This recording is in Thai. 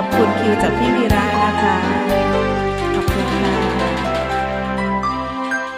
ขอบคุณคิวจากพี่วีระนะคะ